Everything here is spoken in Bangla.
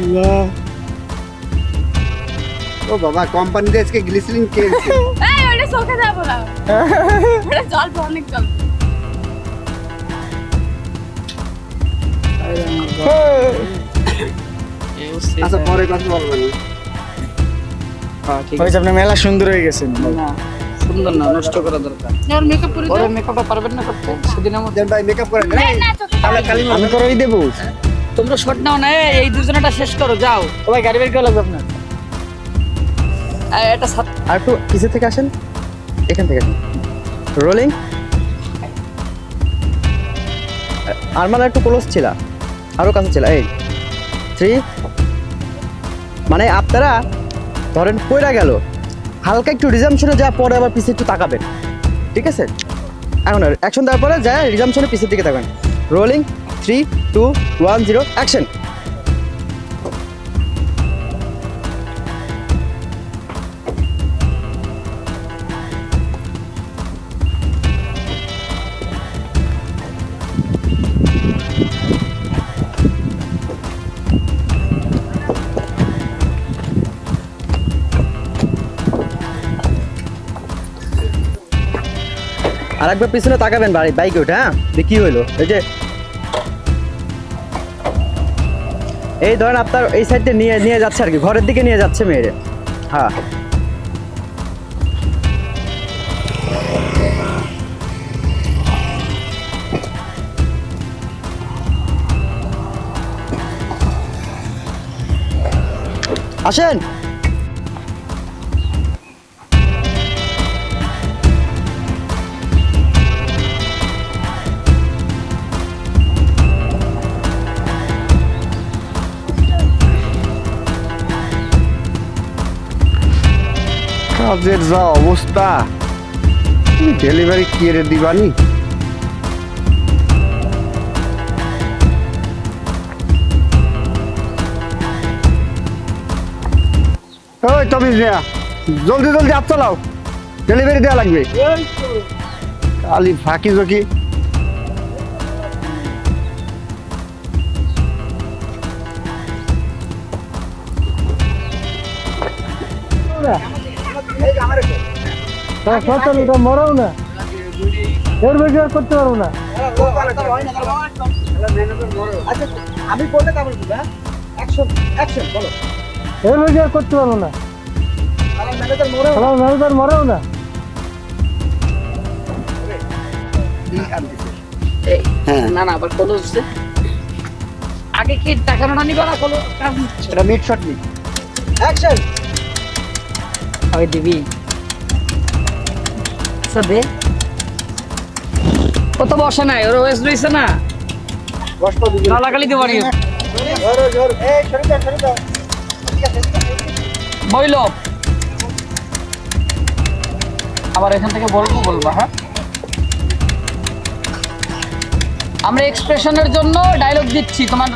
আল্লাহ ও বাবা কোম্পানিতে আজকে গ্লিসারিন খেয়েছে এই ওটা চোখে যাবো না ওটা জল অনেক জল আচ্ছা পরে কথা বলবেন হয়েছে আপনি মেলা সুন্দর হয়ে গেছেন না সুন্দর না নষ্ট করা দরকার আর মেকআপ করে ওরা দাও মেকআপটা পারবেন না করতে সেদিনের মধ্যে দেন ভাই মেকআপ করে দেন এই না চোখে তাহলে কালি আমি করেই দেবো তোমরা শট নাও না, এই- দুজনেটা শেষ করো, যাও। ভাই গাড়ি বের করে লাগবে আপনার। এটা আর একটু কিসে থেকে আসেন। এখান থেকে আসেন। রোলিং আর মানে একটু ক্লোজ ছিল। আরও কাছে ছিল, এই। থ্রি মানে আপনারা ধরেন কইরা গেল, হালকা একটু রিজামশনে যা পরে আবার পিছে একটু তাকাবেন। ঠিক আছে? এখন অ্যাকশন দেওয়ার পরে যায় রিজামশনে পিছের দিকে তাকাবেন rolling three two one zero action আর একবার পিছনে তাকাবেন বাড়ি, বাইকে ওঠে হ্যাঁ? কি হইল, এই যে এই ধরেন আপনার এই সাইডে নিয়ে নিয়ে যাচ্ছে আর কি ঘরের দিকে নিয়ে যাচ্ছে মেয়েরে। হ্যাঁ। আসেন। কাজের যা অবস্থা। ডেলিভারি কি রে দিবানি? ওই তবে জলদি জলদি হাত চালাও। ডেলিভারি দেওয়া লাগবে। কালি ফাঁকি জকি মরাও না। এর বেশি আর করতে পারব না। আমি বললে তা বলব অ্যাকশন অ্যাকশন বলো। এর বেশি আর করতে পারব না। ম্যানেজার মরে আমার ম্যানেজার মরাও না। হ্যাঁ। না না আবার কলো হচ্ছে। আগে কি দেখানোটা নিবা না কলো। এটা মিড শট নি অ্যাকশন আগে দিবি। দে ও তো বসে নাই ওর ওয়েস্ট রয়েছে না। দেবো বইল আবার এখান থেকে বলব বলবা হ্যাঁ? আমরা এক্সপ্রেশনের জন্য ডায়লগ দিচ্ছি। তোমার